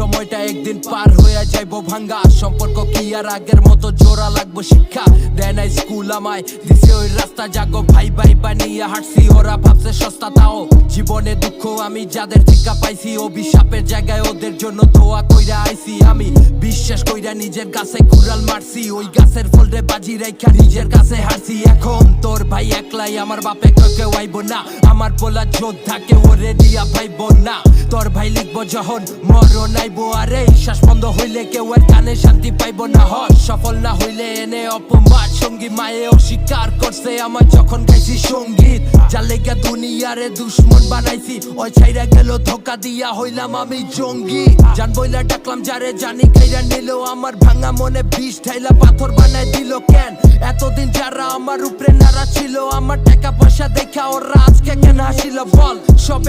সময়টা একদিন পার হয়ে যাইবো ভাঙ্গা। সম্পর্ক কি আর আগের মতো জোড়া লাগবো শিক্ষা? দেয় নাই স্কুল আমায়, দিছে ওই রাস্তা, জাগো ভাই ভাই বানিয়ে হাঁটছি। ওরা ভাবছে সস্তা, তাও জীবনে দুঃখ। আমি যাদের টিকা পাইছি, অভিশাপের জায়গায় ওদের জন্য দোয়া কইরা আইছি। আমি বিশ্বাস কইরা নিজের কাছে কুড়াল মারছি। ওই গাছের ফলরে বাজি রেখা নিজের কাছে হারছি। এখন তোর ভাই একলাই, আমার বাপে কেউ আইব না। আমার বলা যোদ্ধাকে ওরে দিয়া ভাইব না। তোর ভাই লিখব যখন মরণ আইব, আরে শ্বাস বন্ধ হইলে কেউ আর কানে শান্তি পাইব না। হ সফল না হইলে এনে অপমান। সঙ্গী মায়ে অস্বীকার করছে আমার যখন গাইছি সংগীত। যার লেগা দুনিয়ারে দুশ্মন বানাইছি, ওই ছাইরা গেল ধোকা দিয়া হইলাম আমি জঙ্গি। জান বইলা ডাকলাম, যারে জানি খাইরা নিল, আমার ভাঙা মনে বিষ ঠাইলা পাথর বানাই দিল। কেন? এতদিন যারা আমার উপরে নারা ছিল, আমার টাকা পয়সা দেখা ওরা আজকে কেন হাসিল বল? সব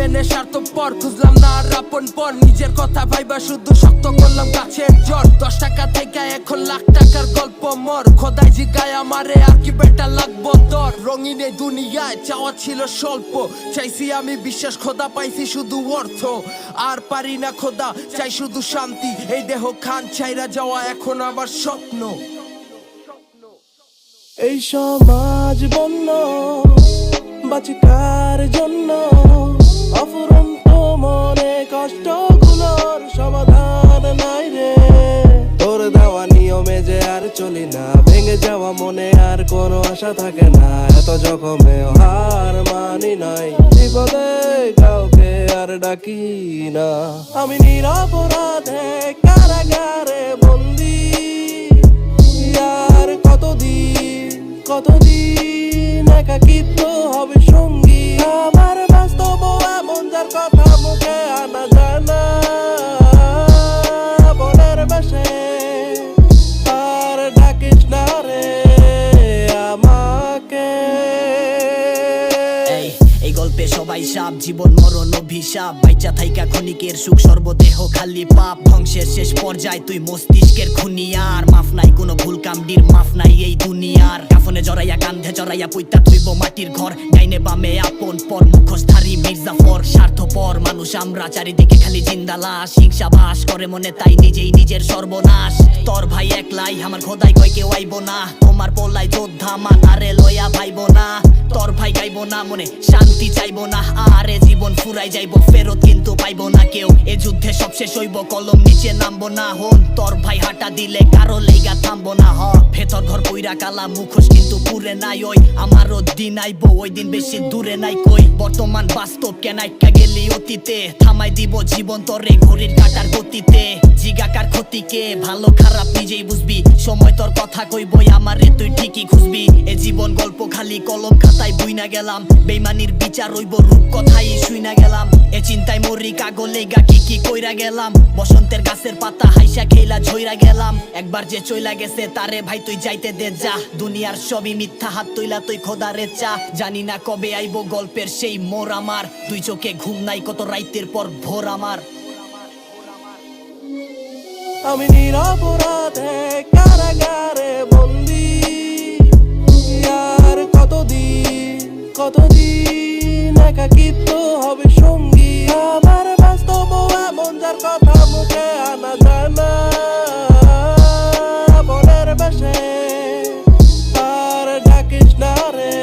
পর খুঁজলাম না আর আপন পর। নিজের কথা ভাইবা শুধু শক্ত করলাম গাছের জ্বর। দশ টাকা থেকে এখন লাখ টাকার গল্প মর। খোদাই জিগায় আমারে আর কি বেটা লাগবো তোর? রঙিন দুনিয়ায় চাওয়া ছিল স্বল্প। চাইছি আমি বিশ্বাস, খোদা পাইছি শুধু অর্থ। আর পারি না খোদা, চাই শুধু শান্তি। এই দেহ খান চাইরা যাওয়া এখন আমার স্বপ্ন। এই সমাজ বন্য। বাচিকার জন্য অফুরন্ত মনে কষ্টগুলোর সমাধান নাই রে। তোর দেওয়া নিয়মে যে আর চলি না, ভেঙে যাওয়া মনে আর কোনো আশা থাকে না। এত জখমে হার মানি নাই, বিপদে কাউকে আর ডাকি না। আমি নিরপরাধে কারাগারে বন্দি আমাকে এই গল্পে সবাই সাপ, জীবন, মরণ, অভিশাপ, বাইচা থাইকা ক্ষণিকের সুখ, সর্বদেহ খালি পাপ, ধ্বংসের শেষ পর্যায়ে, তুই মস্তিষ্কের খুনিয়ার মাফ নাই, কোনো ভুল কামডির মাফ নাই। দুনিয়ার কাফনে জড়াইয়া, কান্ধে জড়াইয়া পুইতা তুইব মাটির ঘর। ডাইনে বামে আপন পর মুখোশধারী মির্জাফর। স্বার্থপর মানুষ আমরা, চারিদিকে খালি জিন্দা লাশ। হিংসা বাস করে মনে, তাই নিজেই নিজের সর্বনাশ। তোর ভাই একলাই, আমার খোদাই কয় কেউ আইব না। তোমার পোলাই যোদ্ধা, মাথারে ভাইব না। ভাই গাইব না মনে, শান্তি চাইব না। আরে জীবন ফুরাই যাইবো, ফেরত কিন্তু পাইবো না কেউ। এ যুদ্ধে সব শেষ হইব, কলম নিচে নামবো না, হন। তোর ভাই হাঁটা দিলে কারও লেগা থামবো না হ ভেতর ঘর কইরা কালা মুখোশ কিন্তু পুরে নাই ওই। আমারও দিন আইবো ওই দিন বেশি দূরে নাই কই। বর্তমান বাস্তব কেনাইকা গেলি অতীতে। থামাই দিব জীবন তোরে ঘড়ির কাটার গতিতে। জিগাকার ক্ষতিকে, ভালো খারাপ নিজেই বুঝবি। সময় তোর কথা কইবই, আমারে তুই ঠিকই খুঁজবি। বুইনা গেলাম। বেইমানির বিচার রইব রূপ কথাই শুইনা গেলাম। এ চিন্তায় মরি কাগলে গা কি কি কইরা গেলাম। বসন্তের গাছের পাতা হাইসা খেলা ঝইরা গেলাম। একবার যে চইলা গেছে তারে ভাই তুই যাইতে দে যা। দুনিয়ার সবই মিথ্যা, হাত তুইলা তুই খোদা রে চা। জানি না কবে আইবো গল্পের সেই মোর আমার। তুই চোখে ঘুম নাই কত রাইতের পর ভোর আমার। আমি নিরপরাধে কারাগারে কতদিন একাকিত্ব হবে সঙ্গী? আমার বাস্তব এমন যার কথা মুখে আনা জানা না। বনের বেশে আর ডাকিস না রে।